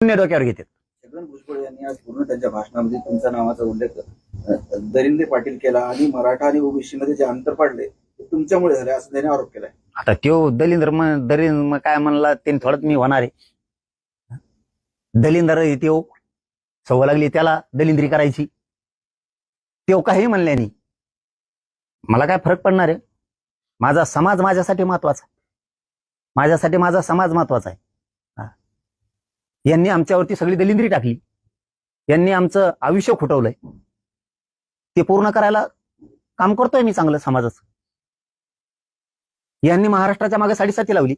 शून्य डोक्यावर घेतात छगन भुजबळ यांनी आज पूर्ण त्यांच्या भाषणामध्ये तुमच्या नावाचा उल्लेख अ, दरिंदे पाटील केला आणि मराठा आणि ओबीसी मध्ये जे अंतर पाडले ते तुमच्यामुळे झाले असं त्यांनी आरोप केलाय. आता त्यो दलिंदर मग काय म्हणला त्यांनी थोडंच मी होणार आहे. दलिंदर त्यो. सवय लागली त्याला दलिंद्री करायची. त्यो काही म्हणल्यानी मला काय फरक पडणार आहे? माझा समाज माझ्यासाठी महत्त्वाचा आहे. माझ्यासाठी माझा समाज महत्त्वाचा आहे. यांनी आमच्यावरती सगळी दलिंद्री टाकली. यांनी आमचं आयुष्य खुटवलंय. ते पूर्ण करायला काम करतोय मी चांगलं समाजाचं. यांनी महाराष्ट्राच्या मागे साडेसाती लावली.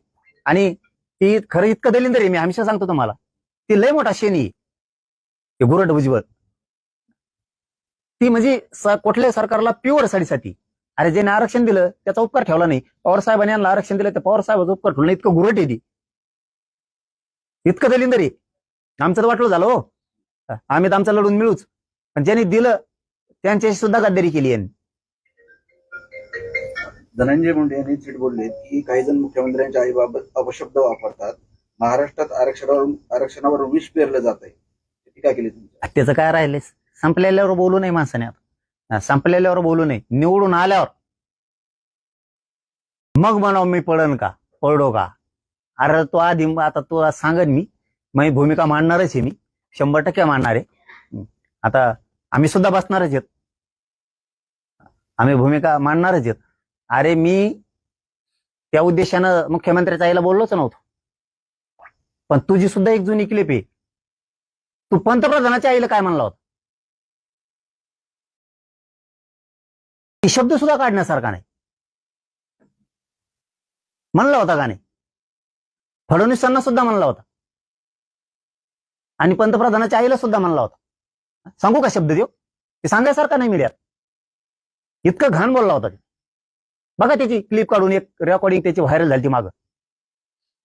आणि ती खरं इतकं दलिंदर आहे मी हमेशा सांगतो तुम्हाला. ती लय मोठा शेणी आहे. ते गुरट भुजबळ. ती म्हणजे कुठल्या कुठल्याही सरकारला प्युअर साडेसाती. अरे ज्याने आरक्षण दिलं त्याचा उपकार ठेवला नाही. पवार साहेबांनी यांना आरक्षण दिलं तर पवार साहेबाचा उपकार ठेवला इतकं गुरट आहे ती. इतकं दलिंदर आहे आमचं तर वाटलं झालं हो. आम्ही तर आमचं लढून मिळूच. पण ज्यांनी दिलं त्यांच्याशी सुद्धा गद्दारी केली यांनी. धनंजय मुंडे यांनी थेट बोलले की काही जण मुख्यमंत्र्यांच्या आईबाबत अपशब्द वापरतात. महाराष्ट्रात आरक्षणावर आरक्षणावर विष पेरलं जात आहे टीका केली तुम्ही त्याचं काय राहिलंय? संपलेल्यावर बोलू नये माणसाने आता. संपलेल्यावर बोलू नये. निवडून आल्यावर. मग म्हणाव मी पडन का? पडो का? अरे तो आधी आता तुला सांगन मी. माझी भूमिका मांडणारच आहे मी. शंभर टक्के मांडणार आहे. आता आम्ही सुद्धा बसणारच आहेत. आम्ही भूमिका मांडणारच आहेत. अरे मी त्या उद्देशानं मुख्यमंत्र्याच्या आईला बोललोच नव्हतो. पण तुझी सुद्धा एक जुनी क्लिप आहे. तू पंतप्रधानाच्या आईला काय म्हणला होता? शब्द सुद्धा काढण्यासारखा नाही. म्हणला होता का नाही? फडणवीसांना सुद्धा म्हणला होता. आणि पंतप्रधानाच्या आईला सुद्धा म्हणला होता. सांगू का शब्द देव ते सांगायसारखा नाही मीडियात. इतकं घाण बोलला होता ते. बघा त्याची क्लिप काढून एक रेकॉर्डिंग त्याची व्हायरल झाली मागं.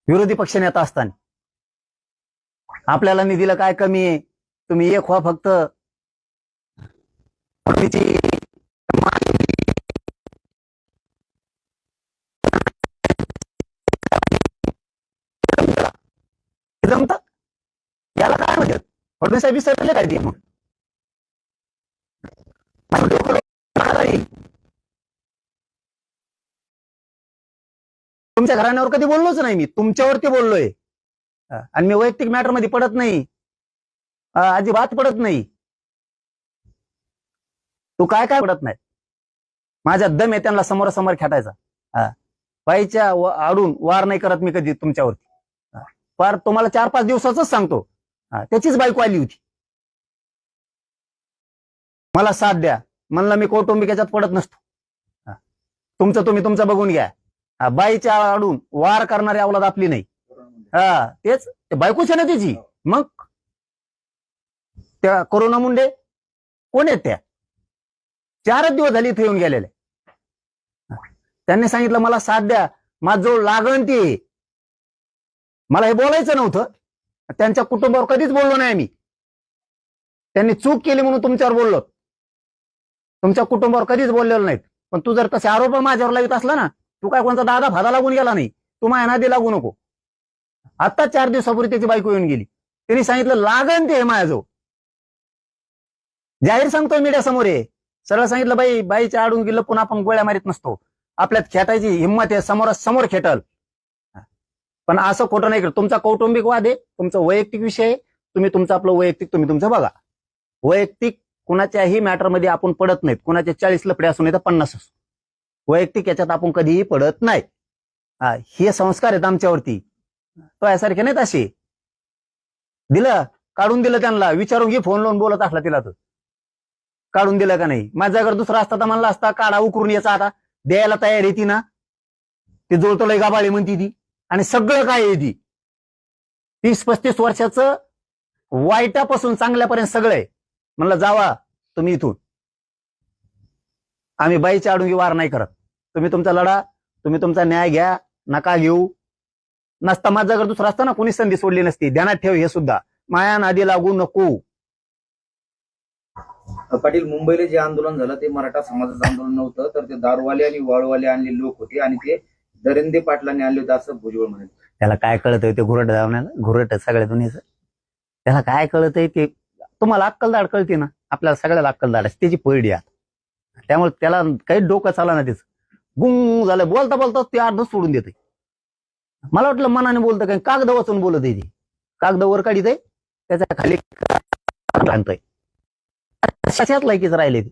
विरोधी पक्ष नेता असताना. आपल्याला निधीला काय कमी आहे? तुम्ही एक व्हा फक्त. फडणवीस साहेब विसरले काय ते? मग तुमच्या घराण्यावर कधी बोललोच नाही मी. तुमच्यावरती बोललोय. आणि मी वैयक्तिक मॅटरमध्ये पडत नाही. अजिबात पडत नाही. तू काय काय पडत नाही? माझ्या दम आहे त्यांना समोरासमोर खेटायचा. पायच्या आडून वार नाही करत मी कधी तुमच्यावरती. हा. फार तुम्हाला चार पाच दिवसाच सांगतो. त्याचीच बायको आली होती. मला साथ द्या. म्हणला मी कौटुंबिक याच्यात पडत नसतो. तुमचं तुम्ही तुमचं बघून घ्या. बाईच्या आडून वार करणारी अवलाद आपली नाही. हा तेच ते बायकोच ना त्याची मग? त्या कोरोना मुंडे? कोण आहेत त्या? चारच दिवस झाली इथे येऊन गेलेले. त्यांनी सांगितलं मला साथ द्या. माझ जो लागण ती मला हे बोलायचं नव्हतं. त्यांच्या कुटुंबावर कधीच बोललो नाही मी त्यांनी चूक केली म्हणून तुमच्यावर बोललो. तुमच्या कुटुंबावर कधीच बोललेलो नाहीत. पण तू जर तसे आरोप माझ्यावर लावित असला ना तू काय कोणता दादा भादा लागून गेला नाही. तू माझ्या नादी लागू नको. आता चार दिवसापूर्वी त्याची बायको येऊन गेली. त्यांनी सांगितलं लागन ते माझ्याजवळ. जाहीर सांगतोय मीडिया समोर आहे सरळ सांगितलं बाई बाईच्या आडून गेलं पुन्हा आपण गोळ्या मारीत नसतो. आपल्यात खेटायची हिंमत आहे समोर समोर खेटल. पण असं खोटं नाही करत तुमचा कौटुंबिक वाद आहे तुमचा वैयक्तिक विषय आहे तुम्ही तुमचं आपलं वैयक्तिक तुम्ही तुमचं बघा. वैयक्तिक कुणाच्याही मॅटरमध्ये आपण पडत नाहीत. कुणाचे चाळीस लपडे असू नाही तर पन्नास असो. वैयक्तिक याच्यात आपण कधीही पडत नाही हे संस्कार आहेत आमच्यावरती. तो यासारखे नाहीत असे. दिलं काढून दिलं त्यांना. विचारून घे फोन लावून बोलत असला तिला तर. काढून दिलं का नाही? माझा जर दुसरा असता तर म्हणला असता काढा उकरून याचा आता. द्यायला तयार आहे ती ना. ते जोडतोय गाबाळी म्हणती ती. आणि सगळं काय आहे ती? तीस पस्तीस वर्षाचं वाईटापासून चांगल्यापर्यंत सगळं आहे. म्हणलं जावा तुम्ही इथून. आम्ही बाईच्या आडून वार नाही करत. तुम्ही तुमचा लढा तुम्ही तुमचा न्याय घ्या नका घेऊ. नसता माझा जर दुसरा असता ना कोणी संधी सोडली नसती. ध्यानात ठेव हे सुद्धा. माया नादी लागू नको. पाटील मुंबईला जे आंदोलन झालं ते मराठा समाजाचं आंदोलन नव्हतं तर ते दारूवाले आणि वाळूवाले आणले लोक होते आणि ते दरिंदे पाटलांनी आणले होते असं भुजबळ म्हणत त्याला काय कळत ते घुरट धावण्याला घुरट सगळ्या दुनियेचं त्याला काय कळत ते तुम्हाला अक्कलदाड कळते ना आपल्याला सगळ्याला अक्कलदाड असते त्याची पैडी आहे. त्यामुळे त्याला काही डोकं चाला ना त्याचं. गुंग झालं बोलता बोलता ते अर्ध सोडून देते मला वाटलं मनाने बोलतं काय कागद वाचून बोलत आहे ती. कागद वर काढित आहे त्याच्याखाली आणतोय. कशात लायकीच राहिले ते.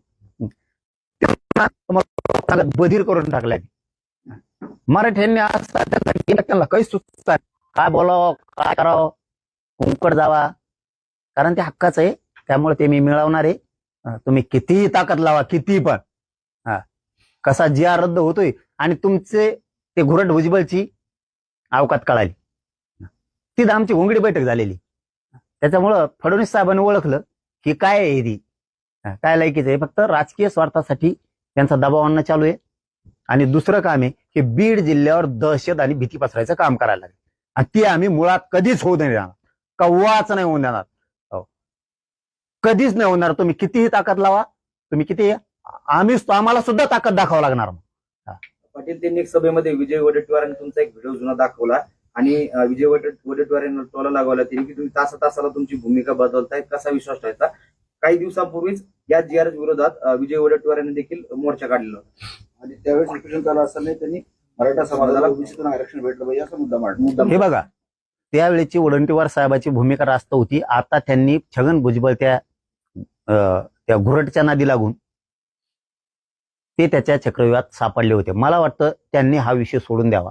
बधीर करून टाकलाय. मराठ्यांनी आज त्यांना त्यांना काही सुचतात काय बोलावं काय करावं? कुंकड जावा. कारण ते हक्काचं आहे. त्यामुळे ते मी मिळवणार आहे. तुम्ही कितीही ताकद लावा कितीही पण. हा कसा आर रद्द होतोय आणि तुमचे ते घुरट भुजबलची अवकात कळाली. तिथं आमची घोंगडी बैठक झालेली. त्याच्यामुळं फडणवीस साहेबांनी ओळखलं की काय आहे ती. काय लायकीचं आहे? फक्त राजकीय स्वार्थासाठी त्यांचा दबाव आणणं चालू आहे. आणि दुसरं काम आहे की बीड जिल्ह्यावर दहशत आणि भीती पसरायचं काम करायला लागेल. आणि ते आम्ही मुळात कधीच होऊ नाही. देणार कव्वाच नाही होऊन देणार. हो. कधीच नाही होणार तुम्ही कितीही ताकद लावा तुम्ही किती आम्ही आम्हाला सुद्धा ताकद दाखवावं लागणार. पाटील त्यांनी एक सभेमध्ये विजय वडेट्टीवारांनी तुमचा एक व्हिडिओ जुना दाखवला आणि विजय वडेट्टीवार यांना टोला लागवला. त्यांनी की तुम्ही तासा तासाला तुमची भूमिका बदलताय कसा विश्वास ठेवायचा काही दिवसापूर्वीच या जी आर विरोधात विजय वडेट्टीवार यांनी देखील मोर्चा काढलेला होता. आणि त्यावेळेस चालू असताना त्यांनी मराठा समाजाला आरक्षण भेटलं पाहिजे असा मुद्दा मांडला. हे बघा त्यावेळेची वडंटीवार साहेबाची भूमिका रास्त होती. आता त्यांनी छगन भुजबळ त्या त्या घुरटच्या नादी लागून ते त्याच्या चक्रव्यूहात सापडले होते. मला वाटतं त्यांनी हा विषय सोडून द्यावा.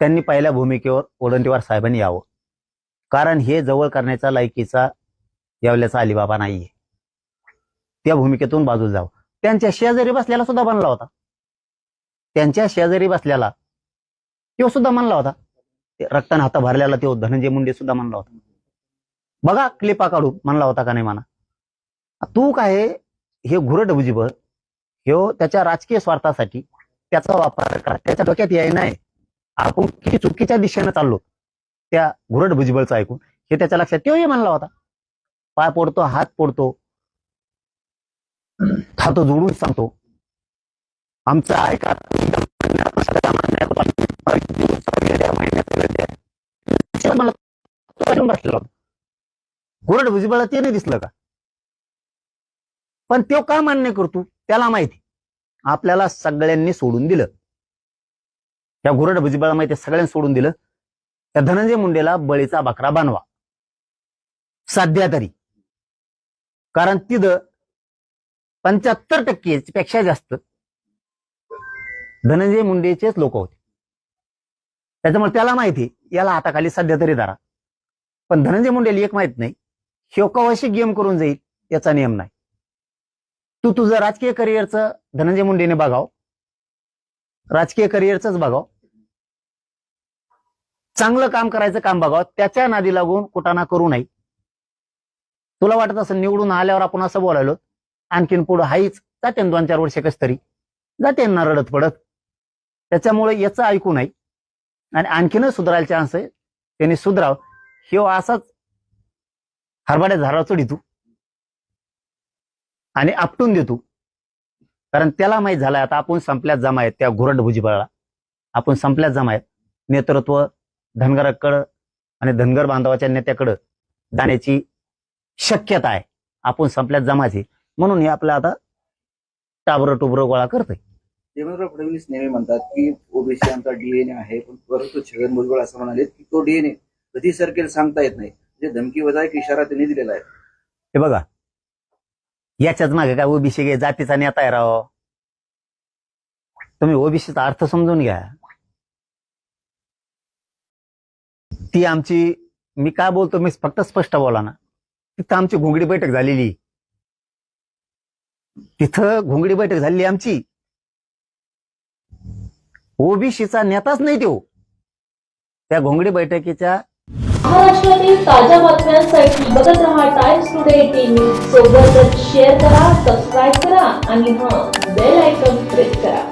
त्यांनी पहिल्या भूमिकेवर वडंटीवार साहेबांनी यावं. कारण हे जवळ करण्याचा लायकीचा यावल्याचा अलिबाबा नाहीये. त्या भूमिकेतून बाजूला जावं. त्यांच्या शेजारी बसल्याला सुद्धा बनला होता. त्यांच्या शेजारी बसल्याला तो सुद्धा म्हणला होता. ते रक्ताने हाता भरलेला तो धनंजय मुंडे सुद्धा म्हणला होता. बघा क्लिपा काढू म्हणला होता का नाही म्हणा. तू काय हे घुरट भुजिबळ ह्यो त्याच्या राजकीय स्वार्थासाठी त्याचा वापर करा. त्याच्या डोक्यात याय नाही आपण किती चुकीच्या दिशेनं चाललो. त्या घुरट भुजबळचं ऐकून हे त्याच्या लक्षात तोही म्हणला होता. पाय पोडतो हात पोडतो. खातो जोडून सांगतो. आमचं ऐका मला तो भुजबळा ते नाही दिसलं का? पण तो का मान्य करतो? त्याला माहिती. आपल्याला सगळ्यांनी सोडून दिलं. त्या घुरड भुजबळा माहिती सगळ्यांनी सोडून दिलं. त्या धनंजय मुंडेला बळीचा बकरा बनवा. सध्या तरी. कारण तिथं पंच्याहत्तर टक्के पेक्षा जास्त. धनंजय मुंडेचेच लोक होते. त्याच्यामुळे त्याला माहिती याला हाताखाली सध्या तरी धरा. पण धनंजय मुंडेला एक माहीत नाही शोकावशी गेम करून जाईल याचा नियम नाही. तू तुझं राजकीय करिअरचं धनंजय मुंडेने बघाव. राजकीय करिअरचंच बघाव. चांगलं काम करायचं काम बघावं. त्याच्या नादी लागून कुटाणा करू नये. तुला वाटत असं निवडून आल्यावर आपण असं बोलायलो आणखीन पुढं हाईच जाते दोन चार वर्ष कस तरी. जाते ना रडत पडत. त्याच्यामुळे याचं ऐकू नाही. आणि आणखीनच सुधारायला चान्स आहे. त्यांनी सुधराव हे असाच हरभाड्या झाडावर चढितू आणि आपटून देतो. कारण त्याला माहीत झालंय आता आपण संपल्यात जमा आहेत त्या घुरट भुजबळाला आपण संपल्यात जमा आहेत. नेतृत्व धनगराकडं आणि धनगर बांधवाच्या नेत्याकडं जाण्याची शक्यता आहे. आपण संपल्यात जमाची म्हणून हे आपलं आता टाबरं टुबरं गोळा करतोय. देवेंद्र फडणवीस नेहमी म्हणतात की ओबीसी आमचा डीएनए आहे पण परंतु छगन भुजबळ असं म्हणाले की तो डीएनए कधी सरकेल सांगता येत नाही. म्हणजे धमकी वजा एक इशारा त्यांनी दिलेला आहे. हे बघा. याच्याच मागे काय ओबीसी गे जातीचा नेता आहे राव. तुम्ही ओबीसीचा अर्थ समजून घ्या. ती आमची मी काय बोलतो? मी फक्त स्पष्ट बोला ना. तिथं आमची घोंगडी बैठक झालेली. तिथं घोंगडी बैठक झाली आमची. ओबीसीचा नेताच नाही देऊ त्या घोंगडी बैठकीच्या महाराष्ट्रातील ताज्या बातम्यांसाठी बघत रहा टाइम्स टुडे टीव्ही सोबतच शेअर करा सबस्क्राईब करा आणि हा बेल आयकॉन प्रेस करा.